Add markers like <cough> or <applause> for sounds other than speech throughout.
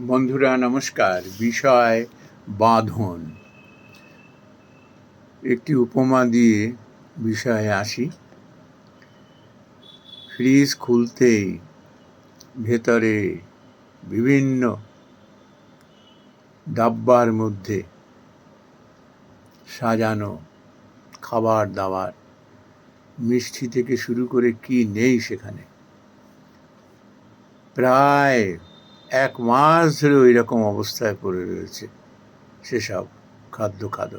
বন্ধুরা, নমস্কার। বিষয় বাঁধন। একটি উপমা দিয়ে বিষয়ে আসি। ফ্রিজ খুলতেই ভেতরে বিভিন্ন ডাব্বার মধ্যে সাজানো খাবার দাবার, মিষ্টি থেকে শুরু করে কি নেই সেখানে। প্রায় এক মাস ধরে ওই রকম অবস্থায় পড়ে রয়েছে সেসব খাদ্য খাদ্য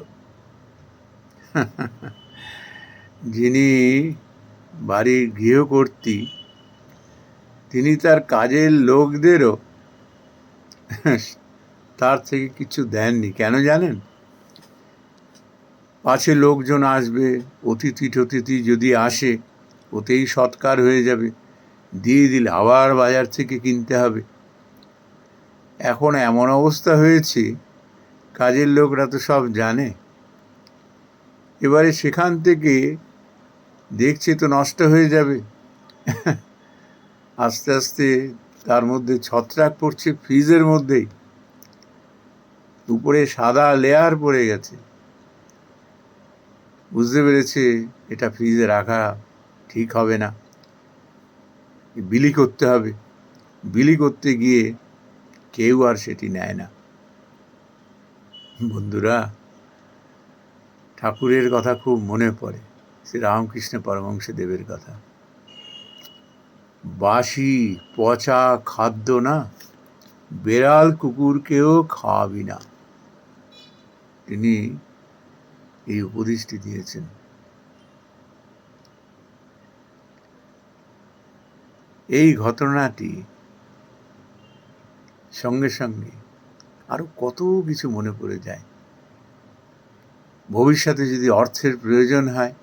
যিনি বাড়ির গৃহকর্ত্রী, তিনি তার কাজের লোকদেরও তার থেকে কিছু দেননি। কেন জানেন? পাশে লোকজন আসবে, অতিথি টতিথি যদি আসে, ওতেই সৎকার হয়ে যাবে। দিয়ে দিলে আবার বাজার থেকে কিনতে হবে। এখন এমন অবস্থা হয়েছে, কাজের লোকরা তো সব জানে। এবারে সেখান থেকে দেখছে তো নষ্ট হয়ে যাবে। <laughs> আস্তে আস্তে তার মধ্যে ছত্রাক পড়ছে ফ্রিজের মধ্যেই। উপরে সাদা লেয়ার পড়ে গেছে। বুঝতে পেরেছে এটা ফ্রিজে রাখা ঠিক হবে না। বিলি করতে হবে। বিলি করতে গিয়ে কেউ আর সেটি নেয় না। বন্ধুরা, ঠাকুরের কথা খুব মনে পড়ে শ্রী রামকৃষ্ণ পরমংশ দেবের কথা। বাসি পচা খাদ্য না, বেড়াল কুকুরকেও খাওয়াবি না। তিনি এই উপদেশটি দিয়েছেন। এই ঘটনাটি সঙ্গে সঙ্গে আরও কত কিছু মনে পড়ে যায়। ভবিষ্যতে যদি অর্থের প্রয়োজন হয়,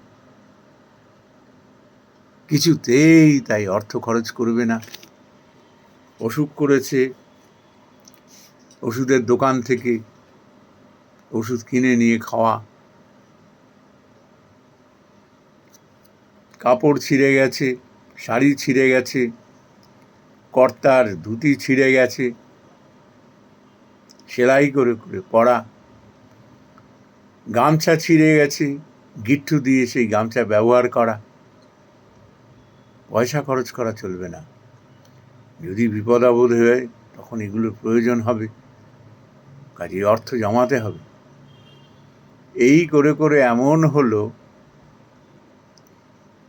কিছুতেই তাই অর্থ খরচ করবে না। অসুখ করেছে, ওষুধের দোকান থেকে ওষুধ কিনে নিয়ে খাওয়া। কাপড় ছিঁড়ে গেছে, শাড়ি ছিঁড়ে গেছে, কর্তার ধুতি ছিঁড়ে গেছে। সেলাই করে করে পড়া। গামছা ছিঁড়ে গেছে, গিট্টু দিয়ে সেই গামছা ব্যবহার করা। পয়সা খরচ করা চলবে না। যদি বিপদ আপদ হয়, তখন এগুলোর প্রয়োজন হবে। কাজে অর্থ জমাতে হবে। এই করে করে এমন হলো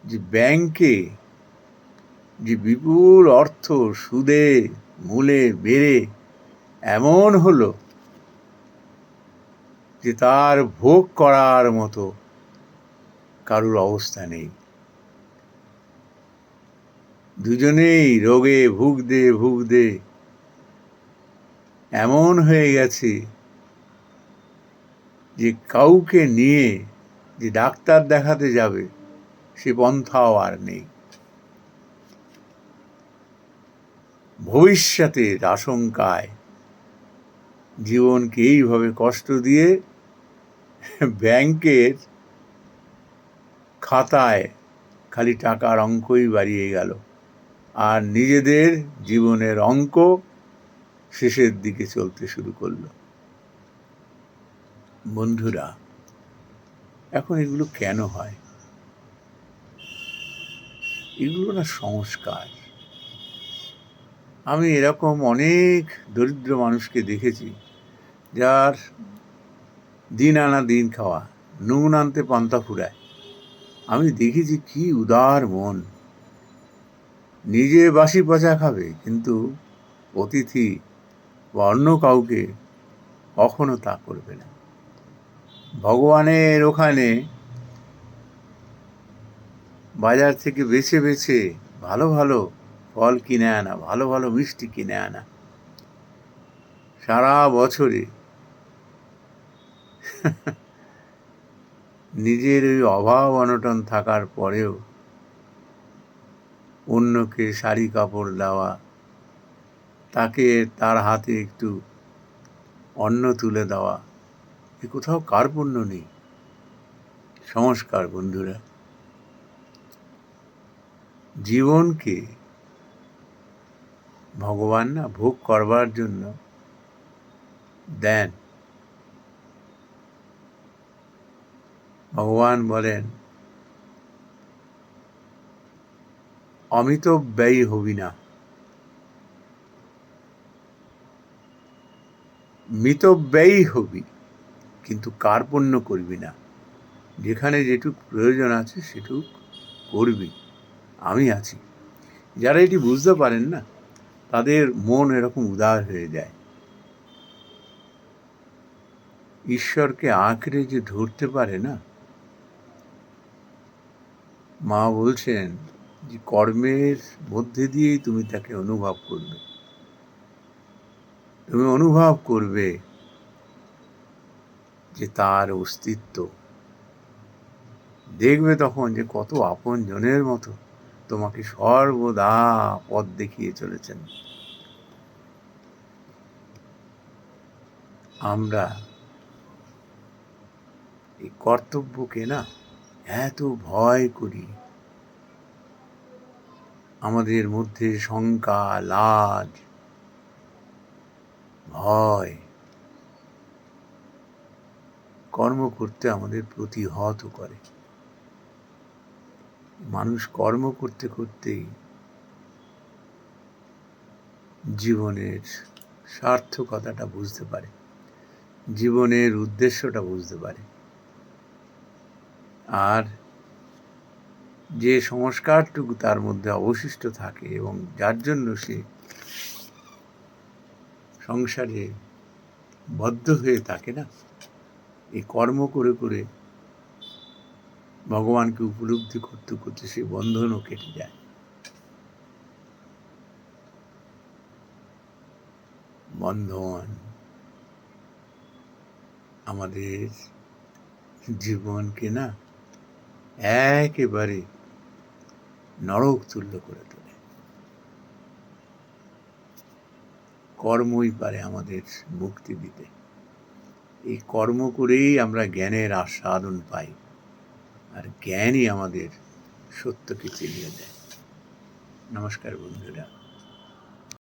যে ব্যাংকে যে বিপুল অর্থ সুদে, মূলে, বেড়ে এমন হলো যে তার ভোগ করার মতো কারুর অবস্থা নেই। দুজনেই রোগে ভুগদে ভুগদে এমন হয়ে গেছে যে কাউকে নিয়ে যে ডাক্তার দেখাতে যাবে সে পন্থাও আর নেই। ভবিষ্যতের আশঙ্কায় জীবনকে এইভাবে কষ্ট দিয়ে ব্যাংকের খাতায় খালি টাকার অঙ্কই বাড়িয়ে গেল। আর নিজেদের জীবনের অঙ্ক শেষের দিকে চলতে শুরু করল। বন্ধুরা, এখন এগুলো কেন হয়? এগুলো না সংস্কার। আমি এরকম অনেক দরিদ্র মানুষকে দেখেছি, যার দিন আনা দিন খাওয়া, নুন আনতে পান্তা ফুরায়। আমি দেখেছি কি উদার মন। নিজে বাসি পচা খাবে, কিন্তু অতিথি বা অন্য কাউকে কখনো তা করবে না। ভগবানের ওখানে বাজার থেকে বেছে বেছে ভালো ভালো ফল কিনে আনা, ভালো ভালো মিষ্টি কিনে আনা। সারা বছরে নিজের ওই অভাব অনটন থাকার পরেও অন্যকে শাড়ি কাপড় দেওয়া, তাকে তার হাতে একটু অন্ন তুলে দেওয়া, এ কোথাও কার্পণ্য নেই। সংস্কার বন্ধুরা। জীবনকে ভগবান না ভোগ করবার জন্য দেন। ভগবান বলেন, অমিত ব্যয়ী হবি না। মিত ব্যয়ী হবি, কিন্তু কার্পণ্য করবি না। যেখানে যেটুক প্রয়োজন আছে সেটুক করবি। আমি আছি। যারা এটি বুঝতে পারেন না তাদের মন এরকম উদার হয়ে যায়। ঈশ্বরকে আঁকড়ে যে ধরতে পারে না? মা বলছেন যে, কর্মের মধ্যে দিয়েই তুমি তাকে অনুভব করবে। তুমি অনুভব করবে যে তার অস্তিত্ব। দেখবে তখন যে কত আপন জনের মতো। তোমাকে সর্বদা পথ দেখিয়ে চলেছেন। আমরা এই কর্তব্যকে না এত ভয় করি। আমাদের মধ্যে শঙ্কা, লাজ, ভয় কর্ম করতে আমাদের প্রতিহত করে। মানুষ কর্ম করতে করতেই জীবনের সার্থকতাটা বুঝতে পারে, জীবনের উদ্দেশ্যটা বুঝতে পারে। আর যে সংস্কারটুকু তার মধ্যে অবশিষ্ট থাকে এবং যার জন্য সে সংসারে বদ্ধ হয়ে থাকে না এই কর্ম করে করে ভগবানকে উপলব্ধি করতে করতে সে বন্ধনও কেটে যায়। বন্ধন আমাদের জীবনকে না একেবারে নরক তুল্য করে তোলে। কর্মই পারে আমাদের মুক্তি দিতে। এই কর্ম করেই আমরা জ্ঞানের আস্বাদন পাই। আর জ্ঞানই আমাদের সত্যকে চিনিয়ে দেয়। নমস্কার বন্ধুরা।